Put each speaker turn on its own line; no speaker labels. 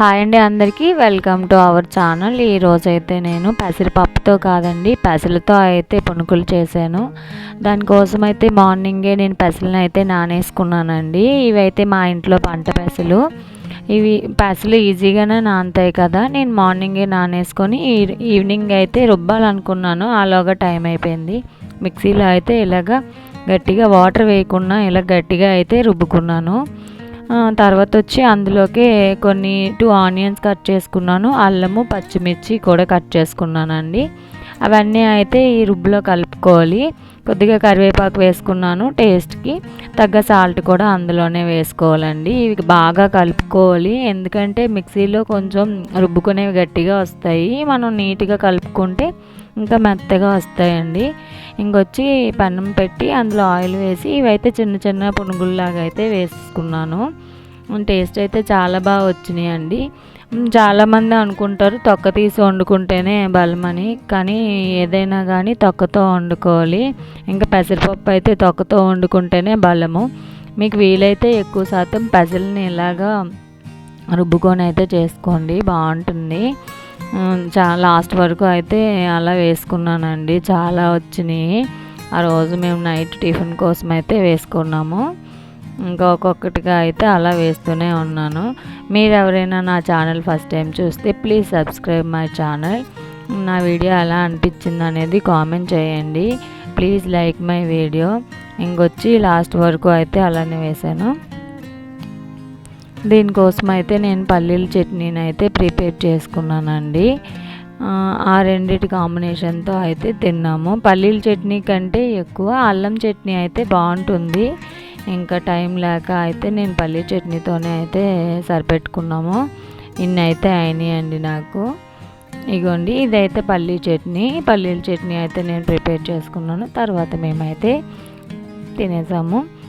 hi అండి అందరికీ welcome to our channel ఈరోజు అయితే నేను పెసరపప్పుతో కాదండి పెసలతో అయితే పునుకులు చేశాను దానికోసం అయితే మార్నింగే నేను పెసలను అయితే నానేసుకున్నానండి ఇవైతే మా ఇంట్లో పంట పెసలు ఇవి పెసలు ఈజీగానే నానతాయి కదా నేను మార్నింగే నానేసుకొని ఈవినింగ్ అయితే రుబ్బాలనుకున్నాను అలాగా టైం అయిపోయింది మిక్సీలో అయితే ఇలాగా గట్టిగా వాటర్ వేయకుండా ఇలా గట్టిగా అయితే రుబ్బుకున్నాను తర్వాత వచ్చి అందులోకి కొన్ని టూ ఆనియన్స్ కట్ చేసుకున్నాను అల్లము పచ్చిమిర్చి కూడా కట్ చేసుకున్నానండి అవన్నీ అయితే ఈ రుబ్బులో కలుపుకోవాలి కొద్దిగా కరివేపాకు వేసుకున్నాను టేస్ట్కి తగ్గ సాల్ట్ కూడా అందులోనే వేసుకోవాలండి ఇవి బాగా కలుపుకోవాలి ఎందుకంటే మిక్సీలో కొంచెం రుబ్బుకునేవి గట్టిగా వస్తాయి మనం నీట్గా కలుపుకుంటే ఇంకా మెత్తగా వస్తాయండి ఇంకొచ్చి పన్నం పెట్టి అందులో ఆయిల్ వేసి ఇవైతే చిన్న చిన్న పునుగుల్లాగా అయితే వేసుకున్నాను టేస్ట్ అయితే చాలా బాగా వచ్చినాయి అండి చాలామంది అనుకుంటారు తొక్క తీసి వండుకుంటేనే బలమని కానీ ఏదైనా కానీ తొక్కతో వండుకోవాలి ఇంకా పెసరపప్పు అయితే తొక్కతో వండుకుంటేనే బలము మీకు వీలైతే ఎక్కువ శాతం పెసల్ని ఇలాగా రుబ్బుకొని అయితే చేసుకోండి బాగుంటుంది చా లాస్ట్ వరకు అయితే అలా వేసుకున్నానండి చాలా వచ్చినాయి ఆ రోజు మేము నైట్ టిఫిన్ కోసం అయితే వేసుకున్నాము ఇంకా ఒక్కొక్కటిగా అయితే అలా వేస్తూనే ఉన్నాను మీరు ఎవరైనా నా ఛానల్ ఫస్ట్ టైం చూస్తే ప్లీజ్ సబ్స్క్రైబ్ మై ఛానల్ నా వీడియో ఎలా అనిపించింది అనేది కామెంట్ చేయండి ప్లీజ్ లైక్ మై వీడియో ఇంకొచ్చి లాస్ట్ వరకు అయితే అలానే వేశాను దీనికోసం అయితే నేను పల్లీల చట్నీని అయితే ప్రిపేర్ చేసుకున్నానండి ఆ రెండిటి కాంబినేషన్తో అయితే తిన్నాము పల్లీల చట్నీ కంటే ఎక్కువ అల్లం చట్నీ అయితే బాగుంటుంది ఇంకా టైం లేక అయితే నేను పల్లీ చట్నీతోనే అయితే సరిపెట్టుకున్నాము ఇన్ని అయితే అయినాయండి నాకు ఇగోండి ఇదైతే పల్లీ చట్నీ పల్లీల చట్నీ అయితే నేను ప్రిపేర్ చేసుకున్నాను తర్వాత మేమైతే తినేసాము